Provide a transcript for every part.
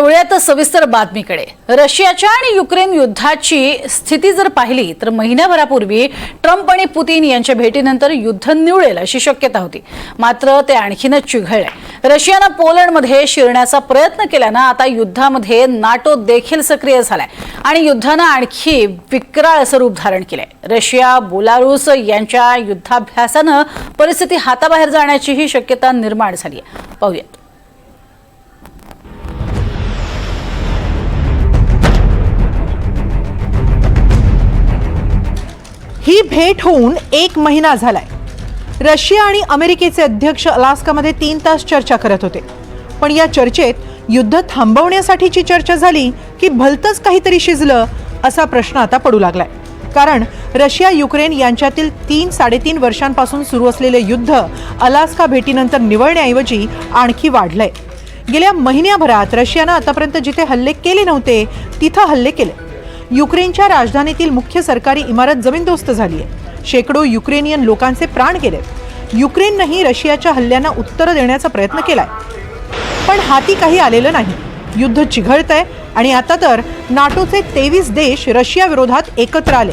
वळूयात सविस्तर बातमीकडे. रशियाच्या आणि युक्रेन युद्धाची स्थिती जर पाहिली तर महिन्याभरापूर्वी ट्रम्प आणि पुतीन यांच्या भेटीनंतर युद्ध निवळेल अशी शक्यता होती. मात्र ते आणखीनच चिघळले. रशियानं पोलंडमध्ये शिरण्याचा प्रयत्न केल्यानं आता युद्धामध्ये नाटो देखील सक्रिय झालाय आणि युद्धानं आणखी विक्राळ स्वरूप धारण केलंय. रशिया बेलारूस यांच्या युद्धाभ्यासानं परिस्थिती हाताबाहेर जाण्याचीही शक्यता निर्माण झाली आहे पाहूयात. भेट होऊन एक महिना झालाय. रशिया आणि अमेरिकेचे अध्यक्ष अलास्कामध्ये तीन तास चर्चा करत होते. पण या चर्चेत युद्ध थांबवण्यासाठीची चर्चा झाली की भलतंच काहीतरी शिजलं असा प्रश्न आता पडू लागलाय. कारण रशिया युक्रेन यांच्यातील तीन साडेतीन वर्षांपासून सुरू असलेले युद्ध अलास्का भेटीनंतर निवळण्याऐवजी आणखी वाढलंय. गेल्या महिन्याभरात रशियानं आतापर्यंत जिथे हल्ले केले नव्हते तिथं हल्ले केले. युक्रेनच्या राजधानीतील मुख्य सरकारी इमारत जमीनदोस्त झाली आहे. शेकडो युक्रेनियन लोकांचे प्राण गेलेत. युक्रेननंही रशियाच्या हल्ल्यांना उत्तर देण्याचा प्रयत्न केलाय. पण हाती काही आलेलं नाही. युद्ध चिघळतंय आणि आता तर नाटोचे तेवीस देश रशियाविरोधात एकत्र आले.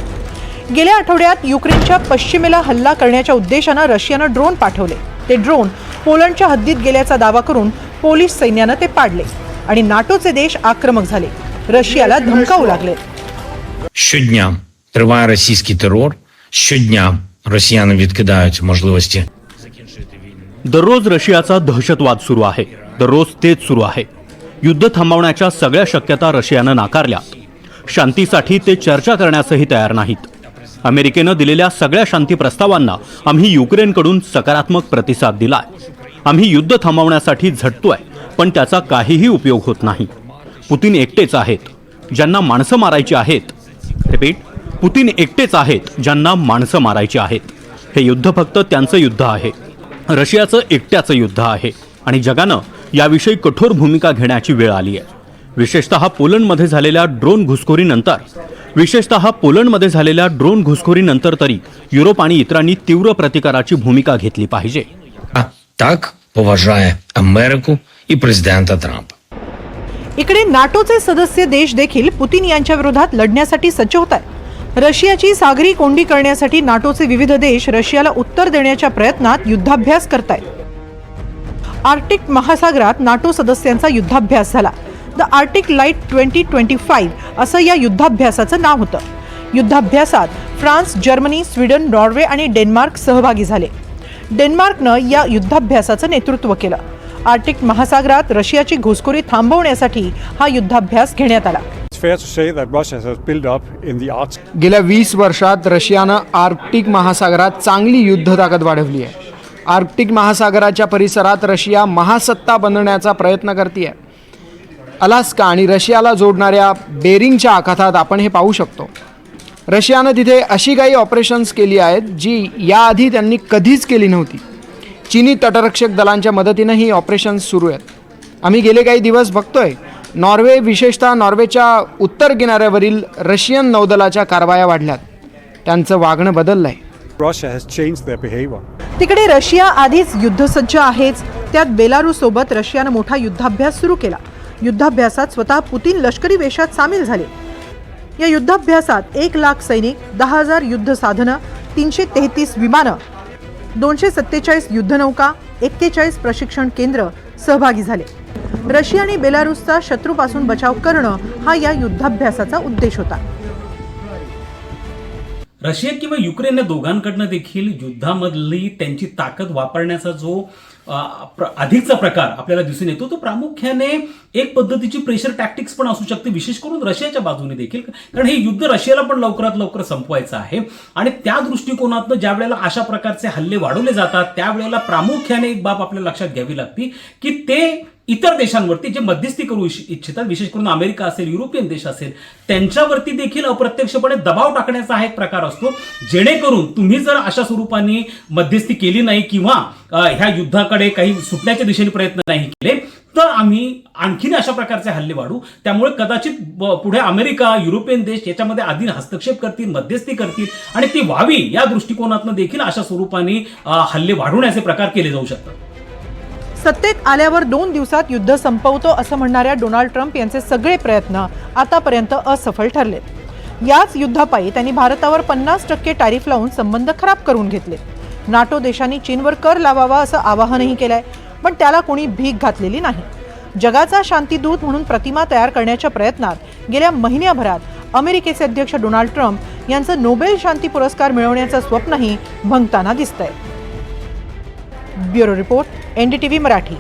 गेल्या आठवड्यात युक्रेनच्या पश्चिमेला हल्ला करण्याच्या उद्देशानं रशियानं ड्रोन पाठवले. ते ड्रोन पोलंडच्या हद्दीत गेल्याचा दावा करून पोलिश सैन्यानं ते पाडले आणि नाटोचे देश आक्रमक झाले. रशियाला धमकावू लागले. Щодня триває російський терор. Щодня росіяни відкидають можливості दररोज रशियाचा दहशतवाद सुरू आहे दररोज तेच सुरू आहे युद्ध थांबवण्याच्या सगळ्या शक्यता रशियानं नाकारल्या शांतीसाठी ते चर्चा करण्यासही तयार नाहीत अमेरिकेनं दिलेल्या सगळ्या शांती प्रस्तावांना आम्ही युक्रेनकडून सकारात्मक प्रतिसाद दिलाय आम्ही युद्ध थांबवण्यासाठी झटतोय पण त्याचा काहीही उपयोग होत नाही पुतीन एकटेच आहेत ज्यांना माणसं मारायची आहेत रिपीट पुतीन एकटेच आहेत ज्यांना माणसं मारायची आहेत हे युद्ध फक्त त्यांचं युद्ध आहे रशियाचं एकट्याचं युद्ध आहे आणि जगानं याविषयी कठोर भूमिका घेण्याची वेळ आली आहे विशेषतः पोलंडमध्ये झालेल्या ड्रोन घुसखोरीनंतर विशेषतः पोलंडमध्ये झालेल्या ड्रोन घुसखोरीनंतर तरी युरोप आणि इतरांनी तीव्र प्रतिकाराची भूमिका घेतली पाहिजे А так поважає Америку і президента Трампа. इकडे नाटोचे सदस्य देश देखील पुतीन यांच्या विरोधात लढण्यासाठी सज्ज होत आहेत रशियाची सागरी कोंडी करण्यासाठी नाटोचे विविध देश रशियाला उत्तर देण्याच्या प्रयत्नात युद्धाभ्यास करतायत. आर्टिक महासागरात नाटो सदस्यांचा युद्धाभ्यास झाला. The Arctic light twenty twenty five असं या युद्धाभ्यासाचं नाव होतं. युद्धाभ्यासात फ्रान्स जर्मनी स्वीडन नॉर्वे आणि डेन्मार्क सहभागी झाले. डेन्मार्कनं या युद्धाभ्यासाचं नेतृत्व केलं. आर्टिक महासागरात रशियाची घुसखोरी थांबवण्यासाठी हा युद्धाभ्यास घेण्यात आला. गेल्या वीस वर्षात रशियानं आर्क्टिक महासागरात चांगली युद्ध ताकद वाढवली आहे. आर्क्टिक महासागराच्या परिसरात रशिया महासत्ता बनण्याचा प्रयत्न करते अलास्का आणि रशियाला जोडणाऱ्या बेरिंगच्या आखातात आपण हे पाहू शकतो. रशियानं तिथे अशी काही ऑपरेशन्स केली आहेत जी याआधी त्यांनी कधीच केली नव्हती. चीनी तटरक्षक दलांच्या मदतीनं ही ऑपरेशन्स सुरू आहेत. आम्ही गेले काही दिवस बघतोय नॉर्वे विशेषतः नॉर्वेच्या उत्तर किनाऱ्यावरील रशियन नौदलाच्या कारवाया वाढल्यात. त्यांचं वागणं बदललं आहे. तिकडे रशिया आधीच युद्धसज्ज आहेच. त्यात बेलारूस सोबत रशियानं मोठा युद्धाभ्यास सुरू केला. युद्धाभ्यासात स्वतः पुतीन लष्करी वेशात सामील झाले. या युद्धाभ्यासात एक लाख सैनिक दहा हजार युद्ध साधनं तीनशे तेहतीस विमानं दोनशे सत्तेचाळीस युद्धनौका एक्केचाळीस प्रशिक्षण केंद्र सहभागी झाले. रशिया आणि बेलारूसचा शत्रूपासून बचाव करणं हा या युद्धाभ्यासाचा उद्देश होता. रशिया किंवा युक्रेन या दोघांकडनं देखील युद्धामधली त्यांची ताकद वापरण्याचा जो अधिकचा प्रकार आपल्याला दिसून येतो. तो प्रामुख्याने एक पद्धतीची प्रेशर टॅक्टिक्स पण असू शकते विशेष करून रशियाच्या बाजूने देखील. कारण हे युद्ध रशियाला पण लवकरात लवकर संपवायचं आहे. आणि त्या दृष्टिकोनातनं ज्या वेळेला अशा प्रकारचे हल्ले वाढवले जातात त्यावेळेला प्रामुख्याने एक बाब आपल्याला लक्षात घ्यावी लागते की ते इतर देशांवरती जे मध्यस्थी करू इच्छितात विशेष करून अमेरिका असेल युरोपियन देश असेल त्यांच्यावरती देखील अप्रत्यक्षपणे दबाव टाकण्याचा हा एक प्रकार असतो. जेणेकरून तुम्ही जर अशा स्वरूपाने मध्यस्थी केली नाही किंवा ह्या युद्धाकडे काही सुटण्याच्या दिशेने प्रयत्न नाही केले. तर आम्ही आणखीन अशा प्रकारचे हल्ले वाढू. त्यामुळे कदाचित पुढे अमेरिका युरोपियन देश याच्यामध्ये आधी हस्तक्षेप करतील मध्यस्थी करतील आणि ती व्हावी या दृष्टिकोनातनं देखील अशा स्वरूपाने हल्ले वाढवण्याचे प्रकार केले जाऊ शकतात. सत्तेत आल्यावर दोन दिवसात युद्ध संपवतो असं म्हणणाऱ्या डोनाल्ड ट्रम्प यांचे सगळे प्रयत्न आतापर्यंत असफल ठरलेत. याच युद्धापायी त्यांनी भारतावर पन्नास टक्के टॅरिफ लावून संबंध खराब करून घेतले नाटो देशांनी चीनवर कर लावावा असं आवाहनही केलंय. पण त्याला कोणी भीक घातलेली नाही. जगाचा शांतीदूत म्हणून प्रतिमा तयार करण्याच्या प्रयत्नात गेल्या महिन्याभरात अमेरिकेचे अध्यक्ष डोनाल्ड ट्रम्प यांचं नोबेल शांती पुरस्कार मिळवण्याचं स्वप्नही भंगताना दिसतंय. Bureau report NDTV Marathi.